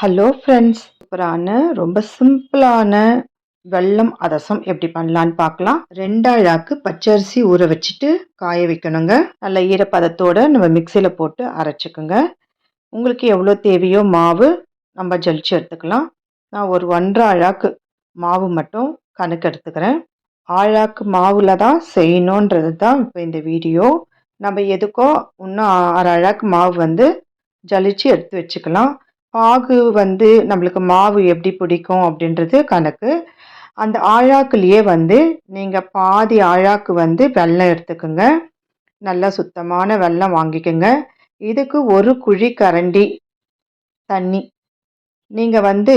Hello friends சூப்பரான ரொம்ப சிம்பிளான வெல்லம் அதசம் எப்படி பண்ணலான்னு பார்க்கலாம். ரெண்டாழாக்கு பச்சரிசி ஊற வச்சுட்டு காய வைக்கணுங்க. நல்ல ஈரப்பதத்தோடு நம்ம மிக்சியில் போட்டு அரைச்சிக்கோங்க. உங்களுக்கு எவ்வளோ தேவையோ மாவு நம்ம ஜலிச்சு எடுத்துக்கலாம். நான் ஒரு ஒன்றரை அழாக்கு மாவு மட்டும் கணக்கு எடுத்துக்கிறேன். ஆழாக்கு மாவில் தான் செய்யணுன்றது தான் இப்போ இந்த வீடியோ. நம்ம எதுக்கோ இன்னும் அரை அழாக்கு மாவு வந்து ஜலிச்சு எடுத்து வச்சுக்கலாம். பாகு வந்து நம்மளுக்கு மாவு எப்படி பிடிக்கும் அப்படின்றது கணக்கு. அந்த ஆழாக்குலேயே வந்து நீங்கள் பாதி ஆழாக்கு வந்து வெள்ளம் எடுத்துக்கோங்க. நல்லா சுத்தமான வெள்ளம் வாங்கிக்கோங்க. இதுக்கு ஒரு குழி கரண்டி தண்ணி. நீங்கள் வந்து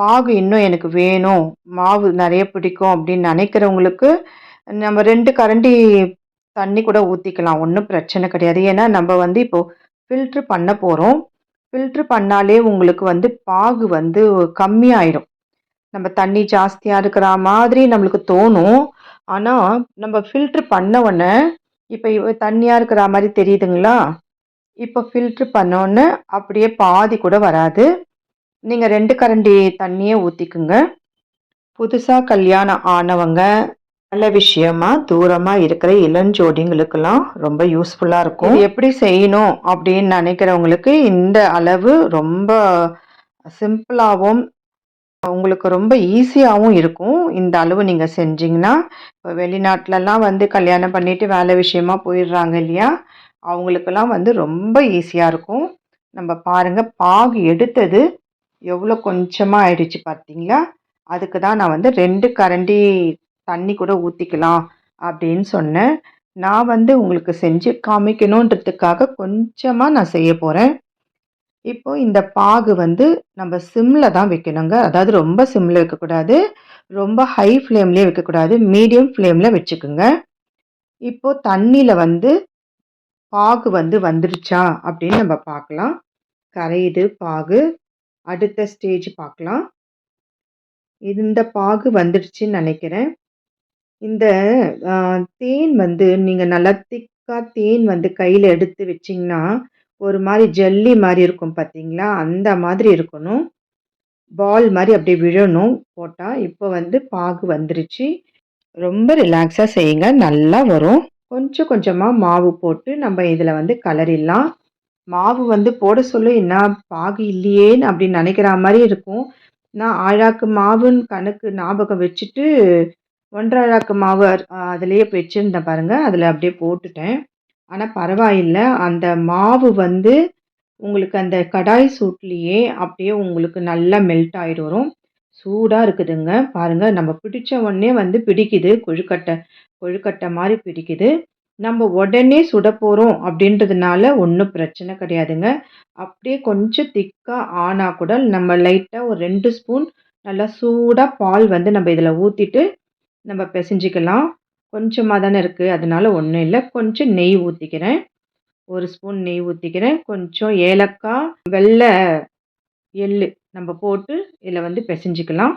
பாகு இன்னும் எனக்கு வேணும் மாவு நிறைய பிடிக்கும் அப்படின்னு நினைக்கிறவங்களுக்கு நம்ம ரெண்டு கரண்டி தண்ணி கூட ஊற்றிக்கலாம் ஒன்றும் பிரச்சனை கிடையாது. ஏன்னா நம்ம வந்து இப்போது ஃபில்ட்ரு பண்ண போகிறோம் ஃபில்ட்ரு பண்ணாலே உங்களுக்கு வந்து பாகு வந்து கம்மியாயிடும் நம்ம தண்ணி ஜாஸ்தியாக இருக்கிற மாதிரி நம்மளுக்கு தோணும். ஆனால் நம்ம ஃபில்ட்ரு பண்ண உடனே இப்போ தண்ணியாக இருக்கிற மாதிரி தெரியுதுங்களா? இப்போ ஃபில்ட்ரு பண்ணோன்னே அப்படியே பாதி கூட வராது. நீங்கள் ரெண்டு கரண்டி தண்ணியே ஊற்றிக்குங்க புதுசாக கல்யாணம் ஆனவங்க நல்ல விஷயமா தூரமாக இருக்கிற இளஞ்சோடிங்களுக்கெல்லாம் ரொம்ப யூஸ்ஃபுல்லாக இருக்கும். எப்படி செய்யணும் அப்படின்னு நினைக்கிறவங்களுக்கு இந்த அளவு ரொம்ப சிம்பிளாகவும் உங்களுக்கு ரொம்ப ஈஸியாகவும் இருக்கும். இந்த அளவு நீங்கள் செஞ்சிங்கன்னா இப்போ வெளிநாட்டிலலாம் வந்து கல்யாணம் பண்ணிவிட்டு வேலை விஷயமா போயிடுறாங்க இல்லையா? அவங்களுக்கெல்லாம் வந்து ரொம்ப ஈஸியாக இருக்கும். நம்ம பாருங்கள் பாகு எடுத்தது எவ்வளோ கொஞ்சமாக ஆயிடுச்சு பார்த்தீங்களா அதுக்கு தான் நான் வந்து ரெண்டு கரண்டி தண்ணி கூட ஊற்றிக்கலாம் அப்படின்னு சொன்னேன். நான் வந்து உங்களுக்கு செஞ்சு காமிக்கணுன்றதுக்காக கொஞ்சமாக நான் செய்ய போகிறேன் இப்போது இந்த பாகு வந்து நம்ம சிம்மில் தான் வைக்கணுங்க. அதாவது ரொம்ப சிம்மில் வைக்கக்கூடாது ரொம்ப ஹை ஃப்ளேம்லேயே வைக்கக்கூடாது மீடியம் ஃப்ளேமில் வச்சுக்கோங்க. இப்போது தண்ணியில் வந்து பாகு வந்து வந்துருச்சா அப்படின்னு நம்ம பார்க்கலாம். கரையுது பாகு. அடுத்த ஸ்டேஜ் பார்க்கலாம். இந்த பாகு வந்துடுச்சுன்னு நினைக்கிறேன். இந்த தேன் வந்து நீங்கள் நல்லா திக்காக தேன் வந்து கையில் எடுத்து வச்சிங்கன்னா, ஒரு மாதிரி ஜல்லி மாதிரி இருக்கும் பார்த்தீங்களா? அந்த மாதிரி இருக்கணும். பால் மாதிரி அப்படியே விழணும் போட்டா. இப்போ வந்து பாகு வந்துருச்சு. ரொம்ப ரிலாக்ஸாக செய்யுங்க. நல்லா வரும். கொஞ்சம் கொஞ்சமாக மாவு போட்டு நம்ம இதில் வந்து கலரிடலாம். மாவு வந்து போட சொல்ல என்ன பாகு இல்லையேன்னு அப்படின்னு நினைக்கிற மாதிரி இருக்கும். நான் ஆழாக்கு மாவுன்னு கணக்கு ஞாபகம் வச்சுட்டு ஒன்றரைக்கு மாவு அதுலேயே வச்சுருந்தேன் பாருங்கள் அதில் அப்படியே போட்டுட்டேன். ஆனால் பரவாயில்லை. அந்த மாவு வந்து உங்களுக்கு அந்த கடாய் சூட்லேயே அப்படியே உங்களுக்கு நல்லா மெல்ட் ஆகிட்டு வரும். சூடாக இருக்குதுங்க. பாருங்கள் நம்ம பிடிச்ச உடனே வந்து பிடிக்குது. கொழுக்கட்டை கொழுக்கட்டை மாதிரி பிடிக்குது. நம்ம உடனே சுட போகிறோம் அப்படின்றதுனால ஒன்றும் பிரச்சனை கிடையாதுங்க. அப்படியே கொஞ்சம் திக்காக ஆனால் கூட நம்ம லைட்டாக ஒரு ரெண்டு ஸ்பூன் நல்லா சூடாக பால் வந்து நம்ம இதில் ஊற்றிட்டு நம்ம பிசைஞ்சிக்கலாம். கொஞ்சமாக தானே இருக்குது அதனால் ஒன்றும் இல்லை. கொஞ்சம் நெய் ஊற்றிக்கிறேன் ஒரு ஸ்பூன் நெய் ஊற்றிக்கிறேன் கொஞ்சம் ஏலக்காய் வெள்ளை எள் நம்ம போட்டு இதில் வந்து பிசைஞ்சிக்கலாம்.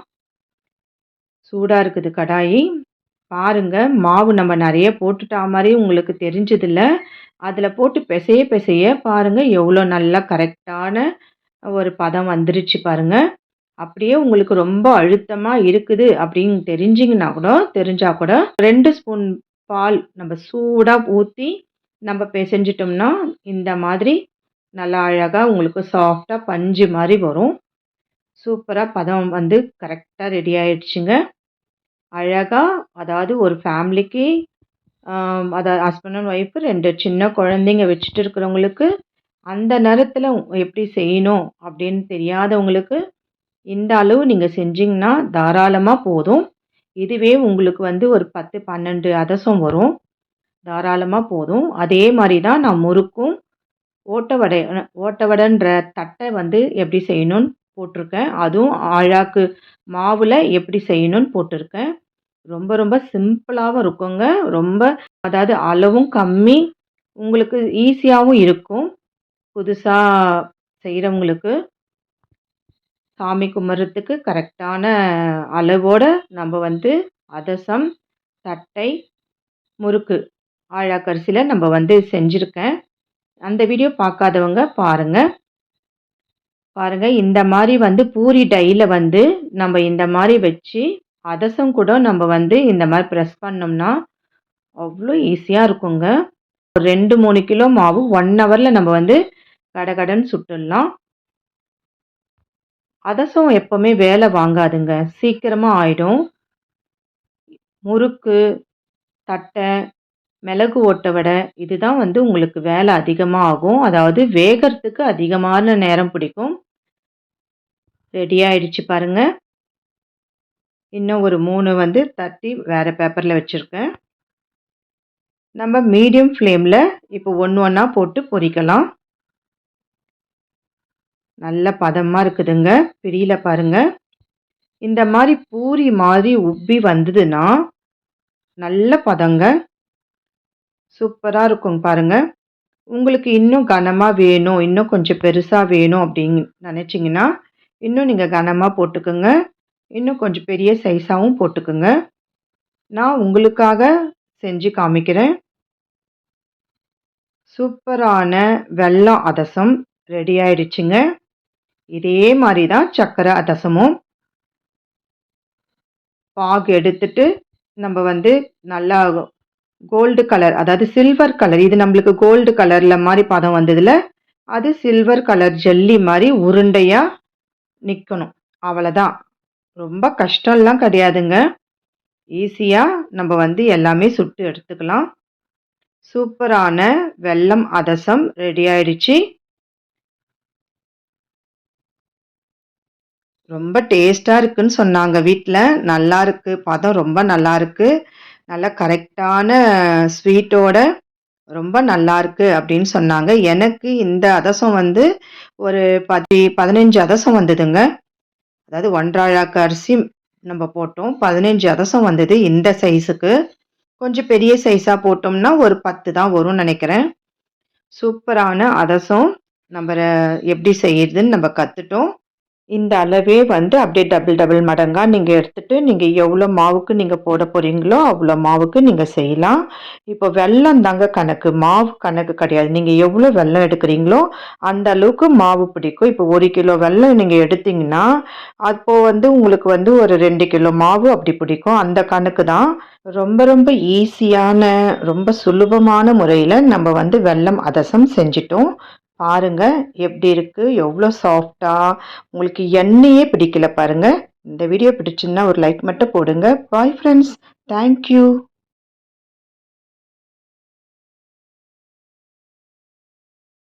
சூடாக இருக்குது கடாயி. பாருங்கள் மாவு நம்ம நிறைய போட்டுட்டா மாதிரி உங்களுக்கு தெரிஞ்சதில்ல. அதில் போட்டு பிசைய பிசைய பாருங்கள் எவ்வளோ நல்லா கரெக்டான ஒரு பதம் வந்துருச்சு பாருங்கள் அப்படியே உங்களுக்கு ரொம்ப அழுத்தமாக இருக்குது அப்படின்னு தெரிஞ்சிங்கன்னா கூட தெரிஞ்சால் கூட ரெண்டு ஸ்பூன் பால் நம்ம சூடாக ஊற்றி நம்ம பிசைஞ்சிட்டோம்னா இந்த மாதிரி நல்லா அழகாக உங்களுக்கு சாஃப்டாக பஞ்சு மாதிரி வரும். சூப்பராக பதம் வந்து கரெக்டாக ரெடி ஆயிடுச்சுங்க. அழகாக அதாவது ஒரு ஃபேமிலிக்கு அதாவது ஹஸ்பண்ட் அண்ட் ஒய்ஃபு ரெண்டு சின்ன குழந்தைங்க வச்சுட்டு இருக்கிறவங்களுக்கு அந்த நேரத்தில் எப்படி செய்யணும் அப்படின்னு தெரியாதவங்களுக்கு இந்த அளவு நீங்கள் செஞ்சிங்கன்னா தாராளமாக போதும். இதுவே உங்களுக்கு வந்து ஒரு பத்து பன்னெண்டு அதசம் வரும். தாராளமாக போதும். அதே மாதிரி தான் நான் முறுக்கும். ஓட்டவடை ஓட்டவடைன்ற தட்டை வந்து எப்படி செய்யணும்னு போட்டிருக்கேன். அதுவும் ஆழாக்கு மாவில் எப்படி செய்யணும்னு போட்டிருக்கேன். ரொம்ப ரொம்ப சிம்பிளாகவும் இருக்குங்க. ரொம்ப அதாவது அளவும் கம்மி. உங்களுக்கு ஈஸியாகவும் இருக்கும். புதுசாக செய்கிறவங்களுக்கு சாமி கும்பிட்றதுக்கு கரெக்டான அளவோடு நம்ம வந்து அதசம் தட்டை முறுக்கு ஆழாக்கரிசியில் நம்ம வந்து செஞ்சுருக்கேன். அந்த வீடியோ பார்க்காதவங்க பாருங்கள் பாருங்க இந்த மாதிரி வந்து பூரி டையில் வந்து நம்ம இந்த மாதிரி வச்சு அதசம் கூட நம்ம வந்து இந்த மாதிரி ப்ரெஸ் பண்ணோம்னா அவ்வளோ ஈஸியாக இருக்குங்க. ஒரு ரெண்டு மூணு கிலோ மாவு ஒன் ஹவரில் நம்ம வந்து கடகடன்னு சுட்டுடலாம். அதசம் எப்போவுமே வேலை வாங்காதுங்க. சீக்கிரமாக ஆயிடும். முறுக்கு தட்டை மிளகு ஓட்ட வடை இதுதான் வந்து உங்களுக்கு வேலை அதிகமாக ஆகும். அதாவது வேகிறதுக்கு அதிகமான நேரம் பிடிக்கும். ரெடி ஆயிடுச்சு பாருங்க. இன்னும் ஒரு மூணு வந்து தட்டி வேறு பேப்பரில் வச்சுருக்கேன். நம்ம மீடியம் ஃப்ளேமில் இப்போ ஒன்று ஒன்றா போட்டு பொரிக்கலாம். நல்ல பதமாக இருக்குதுங்க. பிரியல பாருங்க. இந்த மாதிரி பூரி மாதிரி உப்பி வந்ததுன்னா நல்ல பதங்க. சூப்பராக இருக்கும் பாருங்க. உங்களுக்கு இன்னும் கனமாக வேணும். இன்னும் கொஞ்சம் பெருசாக வேணும் அப்படின்னு நினச்சிங்கன்னா இன்னும் நீங்கள் கனமாக போட்டுக்குங்க. இன்னும் கொஞ்சம் பெரிய சைஸாகவும் போட்டுக்குங்க. நான் உங்களுக்காக செஞ்சு காமிக்கிறேன். சூப்பரான வெள்ளம் அதசம் ரெடி ஆயிடுச்சுங்க. இதே மாதிரி தான் சர்க்கரை அதசமும். பாகு எடுத்துட்டு நம்ம வந்து நல்லா கோல்டு கலர் அதாவது சில்வர் கலர் இது நம்மளுக்கு கோல்டு கலரில் மாதிரி பதம் வந்ததில் அது சில்வர் கலர் ஜல்லி மாதிரி உருண்டையாக நிற்கணும் அவ்வளோதான் ரொம்ப கஷ்டம்லாம் கிடையாதுங்க. ஈஸியாக நம்ம வந்து எல்லாமே சுட்டு எடுத்துக்கலாம். சூப்பரான வெள்ளம் அதசம் ரெடி ஆயிடுச்சு. ரொம்ப டேஸ்ட்டாக இருக்குன்னு சொன்னாங்க வீட்டில் நல்லா இருக்கு. பதம் ரொம்ப நல்லா இருக்கு. நல்ல கரெக்டான ஸ்வீட்டோட ரொம்ப நல்லா இருக்கு அப்படின்னு சொன்னாங்க. எனக்கு இந்த அதசம் வந்து ஒரு பதி பதினஞ்சு அதசம் வந்ததுங்க. அதாவது ஒன்றாழாக்கு அரிசி நம்ம போட்டோம். பதினஞ்சு அதசம் வந்தது இந்த சைஸுக்கு. கொஞ்சம் பெரிய சைஸாக போட்டோம்னா ஒரு பத்து தான் வரும்னு நினைக்கிறேன். சூப்பரான அதசம். நம்ம எப்படி செய்யுதுன்னு நம்ம கற்றுட்டோம் இந்த அளவே வந்து அப்படியே டபுள் டபுள் மடங்காக நீங்கள் எடுத்துகிட்டு நீங்கள் எவ்வளோ மாவுக்கு நீங்கள் போட போகிறீங்களோ அவ்வளோ மாவுக்கு நீங்கள் செய்யலாம். இப்போ வெள்ளம் தாங்க கணக்கு. மாவு கணக்கு கிடையாது. நீங்கள் எவ்வளோ வெள்ளம் எடுக்கிறீங்களோ அந்த அளவுக்கு மாவு பிடிக்கும். இப்போ ஒரு கிலோ வெள்ளம் நீங்கள் எடுத்தீங்கன்னா அப்போது வந்து உங்களுக்கு வந்து ஒரு ரெண்டு கிலோ மாவு அப்படி பிடிக்கும். அந்த கணக்கு தான். ரொம்ப ரொம்ப ஈஸியான ரொம்ப சுலபமான முறையில் நம்ம வந்து வெள்ளம் அதசம் செஞ்சிட்டோம். பாருங்கள் எப்படி இருக்குது எவ்வளோ சாஃப்டாக உங்களுக்கு எண்ணெயே பிடிக்கல பாருங்கள் இந்த வீடியோ பிடிச்சிருந்தா ஒரு லைக் மட்டும் போடுங்க. Bye friends thank you